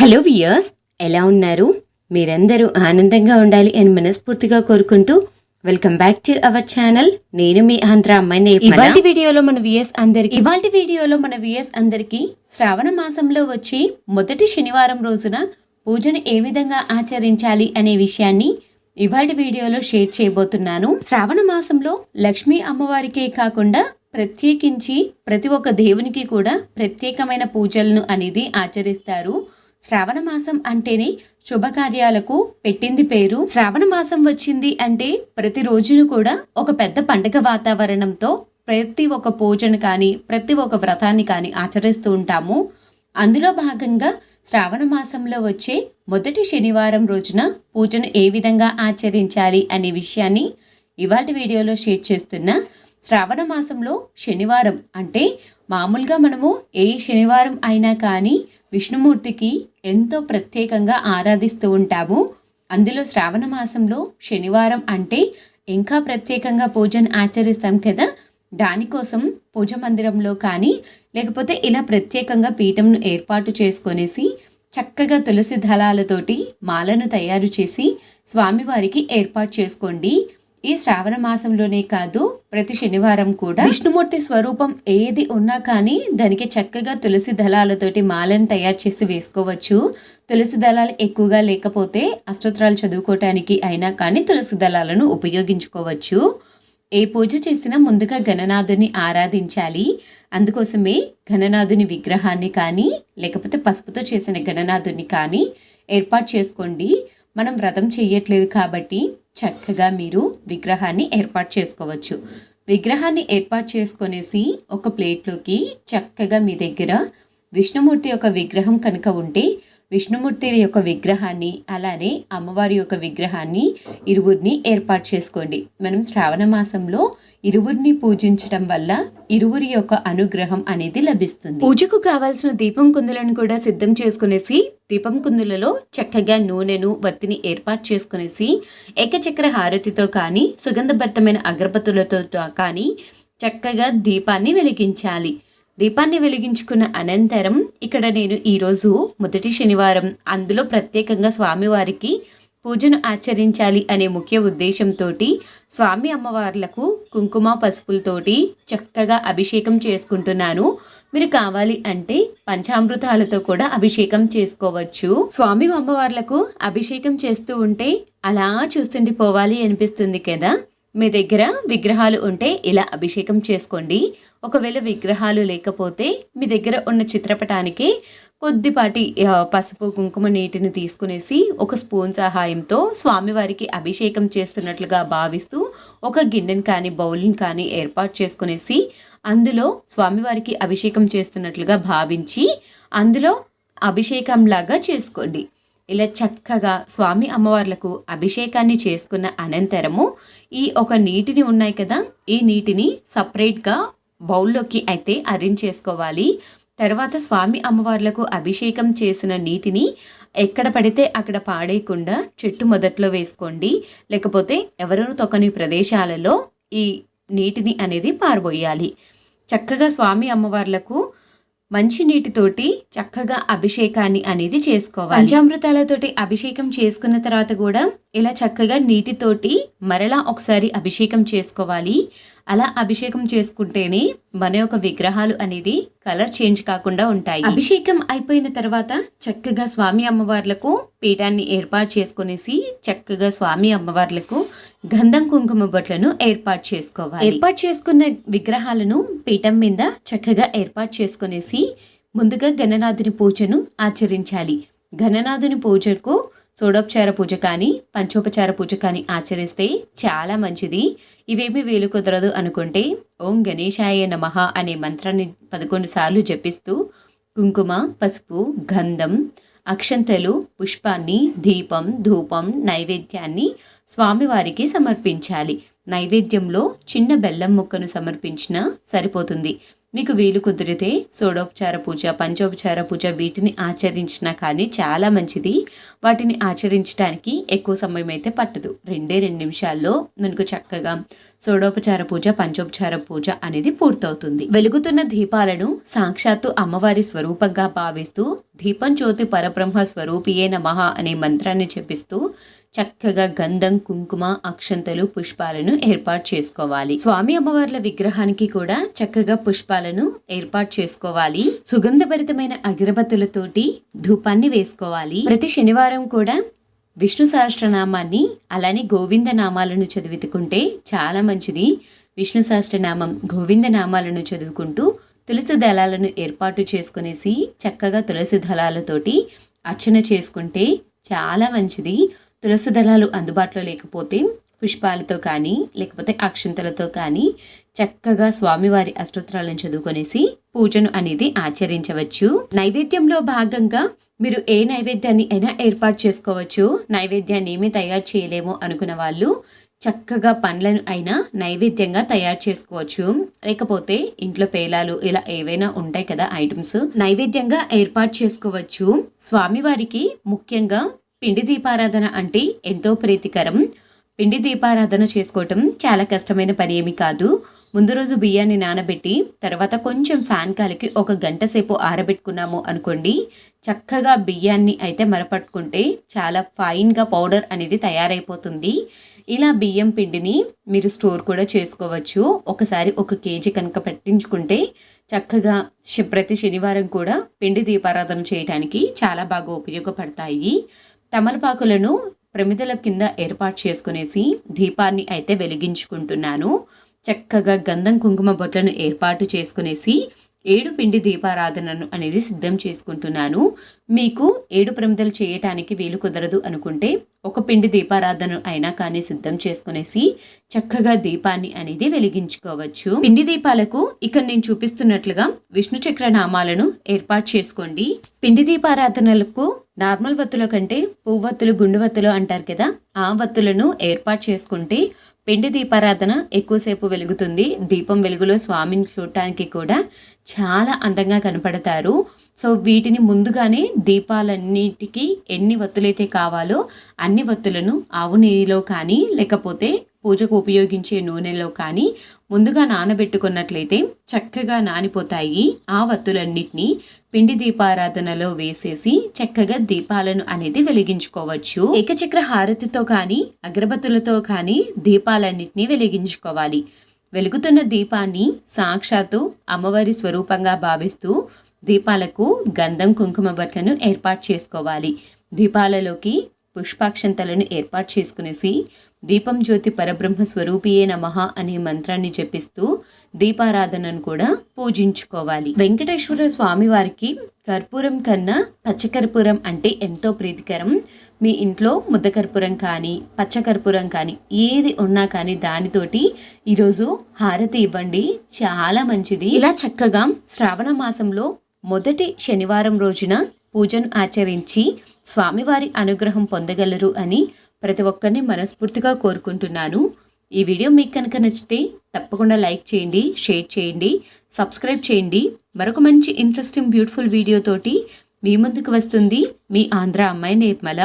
Hello viewers ఎలా ఉన్నారు? మీరందరూ ఆనందంగా ఉండాలి అని మనస్ఫూర్తిగా కోరుకుంటూ welcome back to our channel నేను మీ ఆంధ్ర అమ్మాయి ఇవాళ వీడియోలో మన విఎస్ అందరికి ఇవాళ వీడియోలో మన విఎస్ అందరికి శ్రావణ మాసంలో వచ్చి మొదటి శనివారం రోజున పూజను ఏ విధంగా ఆచరించాలి అనే విషయాన్ని ఇవాళ వీడియోలో షేర్ చేయబోతున్నాను. శ్రావణ మాసంలో లక్ష్మీ అమ్మవారికే కాకుండా ప్రత్యేకించి ప్రతి ఒక్క దేవునికి కూడా ప్రత్యేకమైన పూజలను అనేది ఆచరిస్తారు. శ్రావణ మాసం అంటేనే శుభకార్యాలకు పెట్టింది పేరు. శ్రావణ మాసం వచ్చింది అంటే ప్రతి రోజును కూడా ఒక పెద్ద పండగ వాతావరణంతో ప్రతి ఒక్క పూజను కానీ ప్రతి ఒక్క వ్రతాన్ని కానీ ఆచరిస్తూ ఉంటాము. అందులో భాగంగా శ్రావణ మాసంలో వచ్చే మొదటి శనివారం రోజున పూజను ఏ విధంగా ఆచరించాలి అనే విషయాన్ని ఇవాటి వీడియోలో షేర్ చేస్తున్నా శ్రావణ మాసంలో శనివారం అంటే మామూలుగా మనము ఏ శనివారం అయినా కానీ విష్ణుమూర్తికి ఎంతో ప్రత్యేకంగా ఆరాధిస్తూ ఉంటాము. అందులో శ్రావణ మాసంలో శనివారం అంటే ఇంకా ప్రత్యేకంగా పూజను ఆచరిస్తాం కదా. దానికోసం పూజ మందిరంలో కానీ లేకపోతే ఇలా ప్రత్యేకంగా పీఠంను ఏర్పాటు చేసుకొనేసి చక్కగా తులసి దళాలతోటి మాలను తయారు చేసి స్వామివారికి ఏర్పాటు చేసుకోండి. ఈ శ్రావణ మాసంలోనే కాదు ప్రతి శనివారం కూడా విష్ణుమూర్తి స్వరూపం ఏది ఉన్నా కానీ దానికి చక్కగా తులసి దళాలతోటి మాలను తయారు చేసి వేసుకోవచ్చు. తులసి దళాలు ఎక్కువగా లేకపోతే అష్టోత్తరాలు చదువుకోవటానికి అయినా కానీ తులసి దళాలను ఉపయోగించుకోవచ్చు. ఏ పూజ చేసినా ముందుగా గణనాథుని ఆరాధించాలి. అందుకోసమే గణనాథుని విగ్రహాన్ని కానీ లేకపోతే పసుపుతో చేసిన గణనాథుని కానీ ఏర్పాటు చేసుకోండి. మనం వ్రతం చేయట్లేదు కాబట్టి చక్కగా మీరు విగ్రహాన్ని ఏర్పాటు చేసుకోవచ్చు. విగ్రహాన్ని ఏర్పాటు చేసుకొనేసి ఒక ప్లేట్లోకి చక్కగా మీ దగ్గర విష్ణుమూర్తి యొక్క విగ్రహం కనుక ఉంటే విష్ణుమూర్తి యొక్క విగ్రహాన్ని అలానే అమ్మవారి యొక్క విగ్రహాన్ని ఇరువురిని ఏర్పాటు చేసుకోండి. మనం శ్రావణ మాసంలో ఇరువురిని పూజించడం వల్ల ఇరువురి యొక్క అనుగ్రహం అనేది లభిస్తుంది. పూజకు కావాల్సిన దీపం కుందులను కూడా సిద్ధం చేసుకునేసి దీపం కుందులలో చక్కగా నూనెను వత్తిని ఏర్పాటు చేసుకునేసి ఏకచక్ర హారతితో కానీ సుగంధభరితమైన అగరబత్తులతో కానీ చక్కగా దీపాన్ని వెలిగించాలి. దీపాన్ని వెలిగించుకున్న అనంతరం ఇక్కడ నేను ఈరోజు మొదటి శనివారం. అందులో ప్రత్యేకంగా స్వామివారికి పూజను ఆచరించాలి అనే ముఖ్య ఉద్దేశంతో స్వామి అమ్మవార్లకు కుంకుమ పసుపులతోటి చక్కగా అభిషేకం చేసుకుంటున్నాను. మీరు కావాలి అంటే పంచామృతాలతో కూడా అభిషేకం చేసుకోవచ్చు. స్వామి అమ్మవార్లకు అభిషేకం చేస్తూ ఉంటే అలా చూస్తుండిపోవాలి అనిపిస్తుంది కదా. మీ దగ్గర విగ్రహాలు ఉంటే ఇలా అభిషేకం చేసుకోండి. ఒకవేళ విగ్రహాలు లేకపోతే మీ దగ్గర ఉన్న చిత్రపటానికి కొద్దిపాటి పసుపు కుంకుమ నీటిని తీసుకునేసి ఒక స్పూన్ సహాయంతో స్వామివారికి అభిషేకం చేస్తున్నట్లుగా భావిస్తూ ఒక గిన్నెని కానీ బౌల్ని కానీ ఏర్పాటు చేసుకునేసి అందులో స్వామివారికి అభిషేకం చేస్తున్నట్లుగా భావించి అందులో అభిషేకంలాగా చేసుకోండి. ఇలా చక్కగా స్వామి అమ్మవార్లకు అభిషేకాన్ని చేసుకున్న అనంతరము ఈ ఒక నీటిని ఉన్నాయి కదా ఈ నీటిని సపరేట్గా బౌల్లోకి అయితే అరేంజ్ చేసుకోవాలి తర్వాత స్వామి అమ్మవార్లకు అభిషేకం చేసిన నీటిని ఎక్కడ పడితే అక్కడ పాడేయకుండా చెట్టు మొదట్లో వేసుకోండి. లేకపోతే ఎవరూ తొక్కని ప్రదేశాలలో ఈ నీటిని అనేది పారబోయాలి. చక్కగా స్వామి అమ్మవార్లకు మంచి నీటితోటి చక్కగా అభిషేకాన్ని అనేది చేసుకోవాలి. పంచామృతాలతోటి అభిషేకం చేసుకున్న తర్వాత కూడా ఇలా చక్కగా నీటితోటి మరలా ఒకసారి అభిషేకం చేసుకోవాలి. అలా అభిషేకం చేసుకుంటేనే మన యొక్క విగ్రహాలు అనేది కలర్ చేంజ్ కాకుండా ఉంటాయి. అభిషేకం అయిపోయిన తర్వాత చక్కగా స్వామి అమ్మవార్లకు పీఠాన్ని ఏర్పాటు చేసుకునేసి చక్కగా స్వామి అమ్మవార్లకు గంధం కుంకుమ బొట్లను ఏర్పాటు చేసుకోవాలి. ఏర్పాటు చేసుకున్న విగ్రహాలను పీఠం మీద చక్కగా ఏర్పాటు చేసుకునేసి ముందుగా గణనాథుని పూజను ఆచరించాలి. గణనాథుని పూజకు షోడోపచార పూజ కానీ పంచోపచార పూజ కానీ ఆచరిస్తే చాలా మంచిది. ఇవేమి వీలు కుదరదు అనుకుంటే ఓం గణేశాయ నమః అనే మంత్రాన్ని పదకొండు సార్లు జపిస్తూ కుంకుమ పసుపు గంధం అక్షంతలు పుష్పాన్ని దీపం ధూపం నైవేద్యాన్ని స్వామివారికి సమర్పించాలి. నైవేద్యంలో చిన్న బెల్లం ముక్కను సమర్పించినా సరిపోతుంది. మీకు వీలు కుదిరితే షోడోపచార పూజ పంచోపచార పూజ వీటిని ఆచరించినా కానీ చాలా మంచిది. వాటిని ఆచరించడానికి ఎక్కువ సమయం అయితే పట్టదు. రెండే రెండు నిమిషాల్లో మనకు చక్కగా షోడోపచార పూజ పంచోపచార పూజ అనేది పూర్తవుతుంది. వెలుగుతున్న దీపాలను సాక్షాత్తు అమ్మవారి స్వరూపంగా భావిస్తూ దీపం జ్యోతి పరబ్రహ్మ స్వరూపియే నమః అనే మంత్రాన్ని చెప్పిస్తూ చక్కగా గంధం కుంకుమ అక్షంతలు పుష్పాలను ఏర్పాటు చేసుకోవాలి. స్వామి అమ్మవార్ల విగ్రహానికి కూడా చక్కగా పుష్పాలను ఏర్పాటు చేసుకోవాలి. సుగంధభరితమైన అగరబత్తులతోటి ధూపాన్ని వేసుకోవాలి. ప్రతి శనివారం కూడా విష్ణు సహస్రనామాన్ని అలానే గోవింద నామాలను చదివితుకుంటే చాలా మంచిది. విష్ణు సహస్రనామం గోవింద నామాలను చదువుకుంటూ తులసి దళాలను ఏర్పాటు చేసుకునేసి చక్కగా తులసి దళాలతోటి అర్చన చేసుకుంటే చాలా మంచిది. తులసి దళాలు అందుబాటులో లేకపోతే పుష్పాలతో కానీ లేకపోతే అక్షంతలతో కానీ చక్కగా స్వామివారి అష్టోత్తరాలను చదువుకొనేసి పూజను అనేది ఆచరించవచ్చు. నైవేద్యంలో భాగంగా మీరు ఏ నైవేద్యాన్ని అయినా ఏర్పాటు చేసుకోవచ్చు. నైవేద్యాన్ని ఏమీ తయారు చేయలేము అనుకున్న వాళ్ళు చక్కగా పండ్లను అయినా నైవేద్యంగా తయారు చేసుకోవచ్చు. లేకపోతే ఇంట్లో పేలాలు ఇలా ఏవైనా ఉంటాయి కదా ఐటమ్స్ నైవేద్యంగా ఏర్పాటు చేసుకోవచ్చు. స్వామివారికి ముఖ్యంగా పిండి దీపారాధన అంటే ఎంతో ప్రీతికరం. పిండి దీపారాధన చేసుకోవటం చాలా కష్టమైన పని ఏమి కాదు. ముందు రోజు బియ్యాన్ని నానబెట్టి తర్వాత కొంచెం ఫ్యాన్ కాలికి ఒక గంట సేపు ఆరబెట్టుకున్నాము అనుకోండి. చక్కగా బియ్యాన్ని అయితే మరపట్టుకుంటే చాలా ఫైన్గా పౌడర్ అనేది తయారైపోతుంది. ఇలా బియ్యం పిండిని మీరు స్టోర్ కూడా చేసుకోవచ్చు. ఒకసారి ఒక కేజీ కనుక పెట్టించుకుంటే చక్కగా ప్రతి శనివారం కూడా పిండి దీపారాధన చేయడానికి చాలా బాగా ఉపయోగపడతాయి. తమలపాకులను ప్రమిదల కింద ఏర్పాటు చేసుకునేసి దీపాన్ని అయితే వెలిగించుకుంటున్నాను. చక్కగా గంధం కుంకుమ బొట్లను ఏర్పాటు చేసుకునేసి ఏడు పిండి దీపారాధనను అనేది సిద్ధం చేసుకుంటున్నాను. మీకు ఏడు ప్రమిదలు చేయటానికి వీలు కుదరదు అనుకుంటే ఒక పిండి దీపారాధన అయినా కానీ సిద్ధం చేసుకునేసి చక్కగా దీపాన్ని అనేది వెలిగించుకోవచ్చు. పిండి దీపాలకు ఇక్కడ నేను చూపిస్తున్నట్లుగా విష్ణు చక్ర నామాలను ఏర్పాటు చేసుకోండి. పిండి దీపారాధనలకు నార్మల్ వత్తుల కంటే పువ్వత్తులు గుండు వత్తులు అంటారు కదా ఆ వత్తులను ఏర్పాటు చేసుకుంటే పిండి దీపారాధన ఎక్కువసేపు వెలుగుతుంది. దీపం వెలుగులో స్వామిని చూడటానికి కూడా చాలా అందంగా కనపడతారు. సో వీటిని ముందుగానే దీపాలన్నిటికీ ఎన్ని వత్తులైతే కావాలో అన్ని వత్తులను ఆవు నెయ్యిలో కానీ లేకపోతే పూజకు ఉపయోగించే నూనెలో కానీ ముందుగా నానబెట్టుకున్నట్లయితే చక్కగా నానిపోతాయి ఆ వత్తులన్నిటినీ. పిండి దీపారాధనలో వేసేసి చక్కగా దీపాలను అనేది వెలిగించుకోవచ్చు. ఏకచక్ర హారతితో కానీ అగరబత్తులతో కానీ దీపాలన్నింటినీ వెలిగించుకోవాలి. వెలుగుతున్న దీపాన్ని సాక్షాత్తు అమ్మవారి స్వరూపంగా భావిస్తూ దీపాలకు గంధం కుంకుమ బట్లను ఏర్పాటు చేసుకోవాలి. దీపాలలోకి పుష్పాక్షంతలను ఏర్పాటు చేసుకునేసి దీపం జ్యోతి పరబ్రహ్మ స్వరూపియే నమః అనే మంత్రాన్ని జపిస్తూ దీపారాధనను కూడా పూజించుకోవాలి. వెంకటేశ్వర స్వామి వారికి కర్పూరం కన్నా పచ్చకర్పూరం అంటే ఎంతో ప్రీతికరం. మీ ఇంట్లో ముద్ద కర్పూరం కానీ పచ్చకర్పూరం కానీ ఏది ఉన్నా కానీ దానితోటి ఈరోజు హారతి ఇవ్వండి. చాలా మంచిది. ఇలా చక్కగా శ్రావణ మాసంలో మొదటి శనివారం రోజున పూజను ఆచరించి స్వామివారి అనుగ్రహం పొందగలరు అని ప్రతి ఒక్కరిని మనస్ఫూర్తిగా కోరుకుంటున్నాను. ఈ వీడియో మీకు కనుక నచ్చితే తప్పకుండా లైక్ చేయండి షేర్ చేయండి సబ్స్క్రైబ్ చేయండి. మరొక మంచి ఇంట్రెస్టింగ్ బ్యూటిఫుల్ వీడియోతోటి మీ ముందుకు వస్తుంది మీ ఆంధ్ర అమ్మాయి నిర్మల.